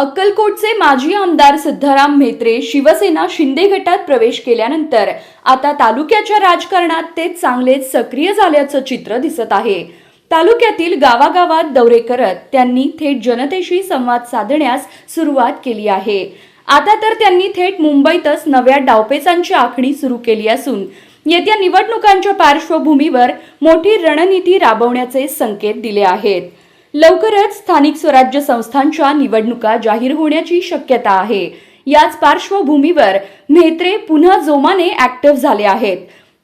अक्कलकोटचे माजी आमदार सिद्धाराम म्हेत्रे शिवसेना शिंदे गटात प्रवेश केल्यानंतर आता तालुक्याच्या राजकारणात ते चांगलेच सक्रिय झाल्याचं चित्र दिसत आहे. तालुक्यातील गावागावात दौरे करत त्यांनी थेट जनतेशी संवाद साधण्यास सुरुवात केली आहे. आता तर त्यांनी थेट मुंबईतच नव्या डावपेचांची आखणी सुरू केली असून येत्या निवडणुकांच्या पार्श्वभूमीवर मोठी रणनीती राबवण्याचे संकेत दिले आहेत. लवकरच स्थानिक स्वराज्य संस्थांच्या निवडणुका जाहीर होण्याची शक्यता आहे. याच पार्श्वभूमीवर म्हेत्रे पुन्हा जोमाने ऍक्टिव्ह झाले आहेत.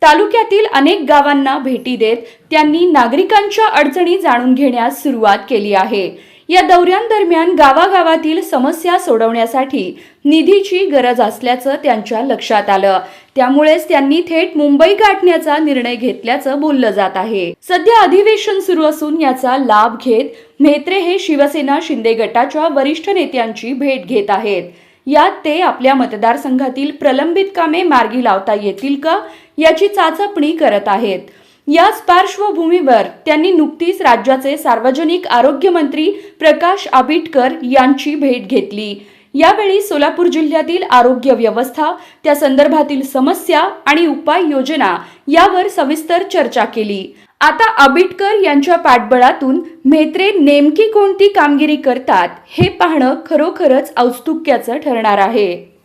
तालुक्यातील अनेक गावांना भेटी देत त्यांनी नागरिकांच्या अडचणी जाणून घेण्यास सुरुवात केली आहे. या दौऱ्यांदरम्यान गावागावातील समस्या सोडवण्यासाठी निधीची गरज असल्याचं त्यांच्या लक्षात आलं. त्यामुळेच त्यांनी थेट मुंबई गाठण्याचा निर्णय घेतल्याचं बोललं जात आहे. सध्या अधिवेशन सुरू असून याचा लाभ घेत म्हेत्रे हे शिवसेना शिंदे गटाच्या वरिष्ठ नेत्यांची भेट घेत आहेत. यात ते आपल्या मतदारसंघातील प्रलंबित कामे मार्गी लावता येतील का याची चाचपणी करत आहेत. याच पार्श्वभूमीवर त्यांनी नुकतीच राज्याचे सार्वजनिक आरोग्य मंत्री प्रकाश आबिटकर यांची भेट घेतली. यावेळी सोलापूर जिल्ह्यातील आरोग्य व्यवस्था त्या संदर्भातील समस्या आणि उपाययोजना यावर सविस्तर चर्चा केली. आता आबिटकर यांच्या पाठबळातून म्हेत्रे नेमकी कोणती कामगिरी करतात हे पाहणं खरोखरच औत्सुक्याचं ठरणार आहे.